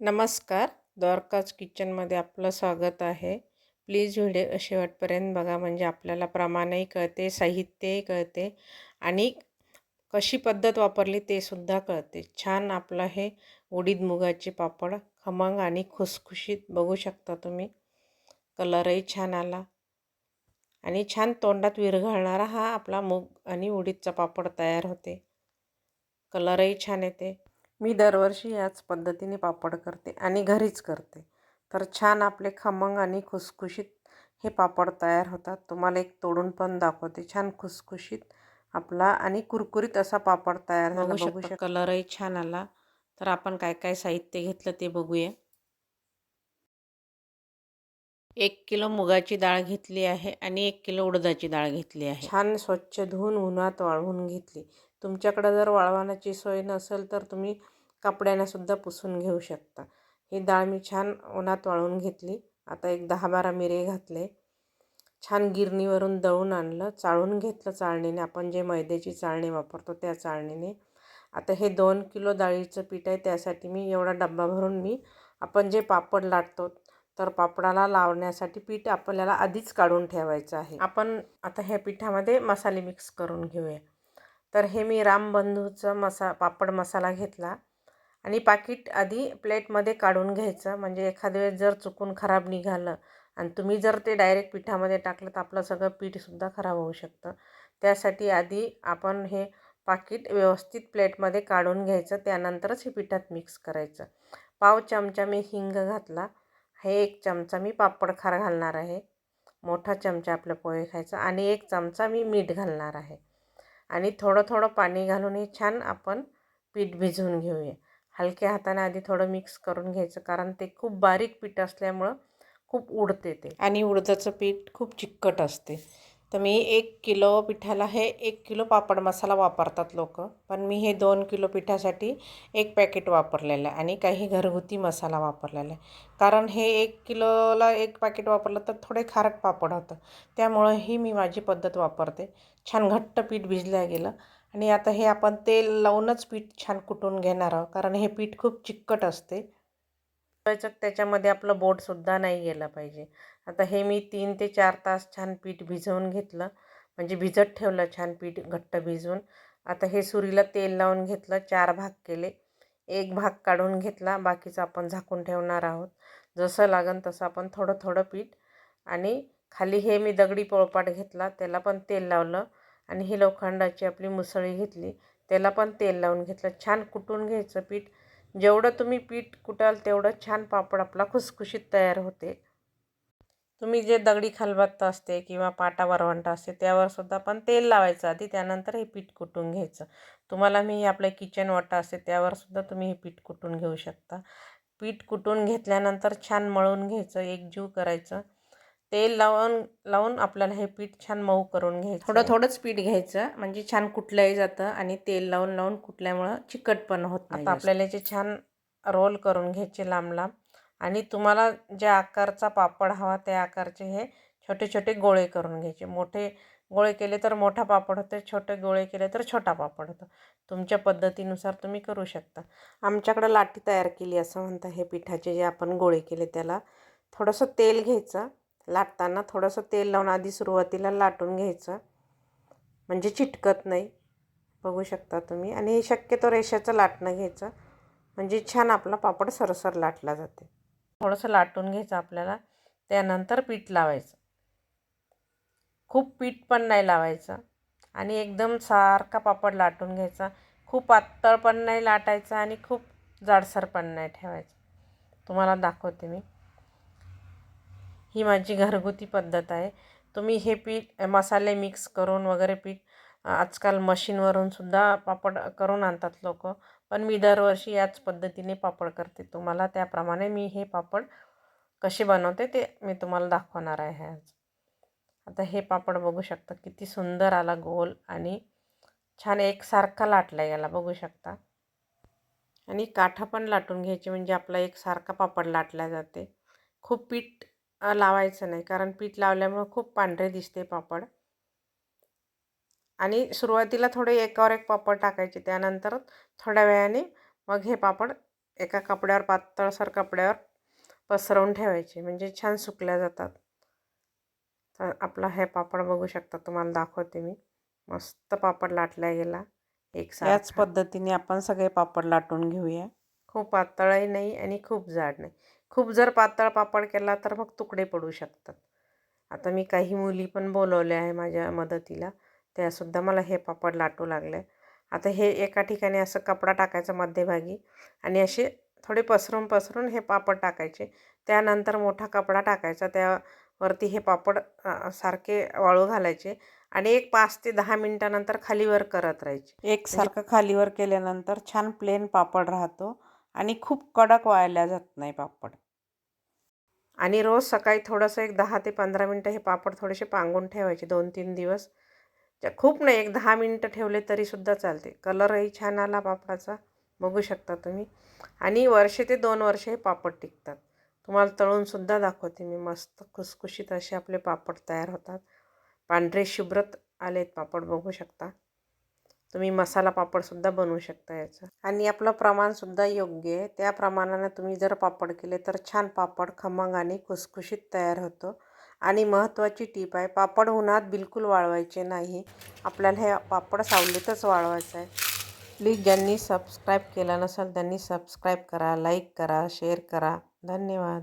नमस्कार. द्वारकाज किचनमध्ये आपलं स्वागत आहे. प्लीज व्हिडिओ शेवटपर्यंत बघा म्हणजे आपल्याला प्रमाणही कळते साहित्यही कळते आणि कशी पद्धत वापरली ते सुद्धा कळते. छान आपलं हे उडीद मुगाचे पापड खमंग आणि खुसखुशीत बघू शकता तुम्ही. कलरही छान आला आणि छान तोंडात विरघळणारा हा आपला मूग आणि उडीदचा पापड तयार होते. कलरही छान येते. मी दरवर्षी याच पद्धतीने पापड करते आणि घरीच करते. तर छान आपले खमंग आणि खुसखुशीत हे पापड तयार होतात. तुम्हाला एक तोडून पण दाखवते. छान खुसखुशीत आपला आणि कुरकुरीत असा पापड तयार झाला. बघू शकता. कलरही छान आला. तर आपण काय काय साहित्य घेतलं ते बघूया. एक किलो मुगाची डाळ घेतली आहे आणि एक किलो उडदाची डाळ घेतली आहे. छान स्वच्छ धुवून उन्हात वाळवून घेतली. तुमच्याकडं जर वाळवण्याची सोय नसेल तर तुम्ही कपड्यानेसुद्धा पुसून घेऊ शकता. ही डाळ मी छान उन्हात वाळवून घेतली. आता एक दहा बारा मिरे घातले. छान गिरणीवरून दळून आणलं. चाळून घेतलं चाळणीने. आपण जे मैद्याची चाळणी वापरतो त्या चाळणीने. आता हे दोन किलो डाळीचं पीठ आहे त्यासाठी मी एवढा डब्बा भरून मी आपण जे पापड लाटतो तर पापडाला लावण्यासाठी पीठ आपल्याला आधीच काढून ठेवायचं आहे. आपण आता ह्या पिठामध्ये मसाले मिक्स करून घेऊया. तर हे मी रामबंधूचं मसा पापड मसाला घेतला. आणि पाकिट आधी प्लेटमध्ये काढून घ्यायचं. म्हणजे एखाद्या वेळेस जर चुकून खराब निघालं आणि तुम्ही जर ते डायरेक्ट पिठामध्ये टाकलं तर आपलं सगळं पीठसुद्धा खराब होऊ शकतं. त्यासाठी आधी आपण हे पाकिट व्यवस्थित प्लेटमध्ये काढून घ्यायचं. त्यानंतरच हे पिठात मिक्स करायचं. पाव चमचा मी हिंग घातला. हे एक चमचा मी पापड खार घालणार आहे. मोठा चमचा आपलं पोहे खायचा. आणि एक चमचा मी मीठ घालणार आहे. आणि थोडं थोडं पाणी घालून हे छान आपण पीठ भिजवून घेऊया. हलक्या हाताने आधी थोडं मिक्स करून घ्यायचं कारण ते खूप बारीक पीठ असल्यामुळं खूप उडते ते. आणि उडदाचं पीठ खूप चिकट असते. तर मी एक किलो पिठाला हे एक किलो पापड मसाला वापरतात लोक. पण मी हे दोन किलो पिठासाठी एक पॅकेट वापरलेलं आहे आणि काही घरगुती मसाला वापरलेला आहे. कारण हे एक किलोला एक पॅकेट वापरलं तर थोडे खारट पापड होतं. त्यामुळं ही मी माझी पद्धत वापरते. छान घट्ट पीठ भिजलं गेलं. आणि आता हे आपण तेल लावूनच पीठ छान कुटून घेणार आहोत. कारण हे पीठ खूप चिकट असते. त्याच्यामध्ये आपलं बोटसुद्धा नाही गेलं पाहिजे. आता हे मी तीन ते चार तास छान पीठ भिजवून घेतलं. म्हणजे भिजत ठेवलं छान पीठ घट्ट भिजवून. आता हे सुरीला तेल लावून घेतलं चार भाग केले. एक भाग काढून घेतला बाकीचं आपण झाकून ठेवणार आहोत. जसं लागन तसं आपण थोडं थोडं पीठ आणि खाली हे मी दगडी पोळपाट घेतला त्याला पण तेल लावलं आणि ही लोखंडाची आपली मुसळी घेतली त्याला पण तेल लावून घेतलं. छान कुटून घ्यायचं पीठ. जेवढं तुम्ही पीठ कुटाल तेवढं छान पापड आपला खुसखुशीत तयार होते. तुम्ही जे दगडी खलबत्ता असते किंवा पाटा वरवंटा असते त्यावर सुद्धा पण तेल लावायचं आधी त्यानंतर हे पीठ कुटून घ्यायचं. तुम्हाला मी आपलं किचन वाटा असते त्यावर सुद्धा तुम्ही हे पीठ कुटून घेऊ शकता. पीठ कुटून घेतल्यानंतर छान मळून घ्यायचं एकजीव करायचं. तेल लावून लावून आपल्याला हे पीठ छान मऊ करून घ्यायचं. थोडं थोडंच पीठ घ्यायचं म्हणजे छान कुठलंही जातं आणि तेल लावून लावून कुठल्यामुळं चिकटपण होत नाही आपल्याला याचे छान रोल करून घ्यायचे लांब लांब. आणि तुम्हाला ज्या आकारचा पापड हवा त्या आकारचे हे छोटे छोटे गोळे करून घ्यायचे. मोठे गोळे केले तर मोठा पापड होते छोटे गोळे केले तर छोटा पापड होतो. तुमच्या पद्धतीनुसार तुम्ही करू शकता. आमच्याकडं लाटी तयार केली असं म्हणता हे पिठाचे जे आपण गोळे केले त्याला थोडंसं तेल घ्यायचं. लाटताना थोडंसं तेल लावून आधी सुरुवातीला लाटून घ्यायचं. म्हणजे चिटकत नाही. बघू शकता तुम्ही. आणि हे शक्यतो रेषाचं लाटणं घ्यायचं. म्हणजे छान आपला पापड सरसर लाटला जाते. थोडंसं लाटून घ्यायचं आपल्याला त्यानंतर पीठ लावायचं. खूप पीठ पण नाही लावायचं आणि एकदम सारखा पापड लाटून घ्यायचा. खूप पातळ पण नाही लाटायचं आणि खूप जाडसर पण नाही ठेवायचं. तुम्हाला दाखवते मी. ही माझी घरगुती पद्धत आहे. तुम्ही हे पीठ मसाले मिक्स करून वगैरे पीठ आजकाल मशीनवरून सुद्धा पापड करून आणतात लोक. पण मी दरवर्षी याच पद्धतीने पापड करते. तुम्हाला त्याप्रमाणे मी हे पापड कसे बनवते ते मी तुम्हाला दाखवणार आहे आज. आता हे पापड बघू शकता किती सुंदर आला गोल आणि छान एकसारखा लाटला याला बघू शकता. आणि काठा पण लाटून घ्यायचे म्हणजे आपला एकसारखा पापड लाटला जाते. खूप पीठ लावायचं नाही कारण पीठ लावल्यामुळं खूप पांढरे दिसते पापड. आणि सुरुवातीला थोडे एकावर एक पापड टाकायचे त्यानंतर थोड्या वेळाने मग हे पापड एका कपड्यावर पातळसर कपड्यावर पसरवून ठेवायचे म्हणजे छान सुकल्या जातात. तर आपला हे पापड बघू शकता तुम्हाला दाखवते मी. मस्त पापड लाटला गेला एक याच पद्धतीने आपण सगळे पापड लाटून घेऊया. खूप पातळही नाही आणि खूप जाड नाही. खूप जर पातळ पापड केला तर मग तुकडे पडू शकतात. आता मी काही मुली पण बोलवल्या आहे माझ्या मदतीला. त्यासुद्धा मला हे पापड लाटू लागले. आता हे एका ठिकाणी असं कपडा टाकायचा मध्यभागी आणि असे थोडे पसरून पसरून हे पापड टाकायचे. त्यानंतर मोठा कपडा टाकायचा त्यावरती हे पापड सारखे वाळू घालायचे आणि एक पाच ते दहा मिनटानंतर खालीवर करत राहायचे. एकसारखं खालीवर केल्यानंतर छान प्लेन पापड राहतो आणि खूप कडक वाळल्या जात नाही पापड. आणि रोज सकाळी थोडंसं एक दहा ते पंधरा मिनटं हे पापड थोडेसे पांगून ठेवायचे दोन तीन दिवस. खूप नाही एक दहा मिनटं ठेवले तरीसुद्धा चालते. कलरही छान आला पापडाचा बघू शकता तुम्ही. आणि वर्षे ते दोन वर्षे हे पापड टिकतात. तुम्हाला तळूनसुद्धा दाखवते मी मस्त खुसखुशीत असे आपले पापड तयार होतात. पांढरे शुभ्रत आलेत पापड बघू शकता. तुम्ही मसाला पापडसुद्धा बनवू शकता याचं. आणि आपलं प्रमाणसुद्धा योग्य आहे. त्या प्रमाणानं तुम्ही जर पापड केले तर छान पापड खमंग आणि खुसखुशीत तयार होतो. आणि महत्त्वाची टीप आहे पापड उन्हात बिलकुल वाळवायचे नाही. आपल्याला हे पापड सावलीतच वाळवायचं आहे. प्लीज ज्यांनी सबस्क्राईब केला नसेल त्यांनी सबस्क्राईब करा लाईक करा शेअर करा. धन्यवाद.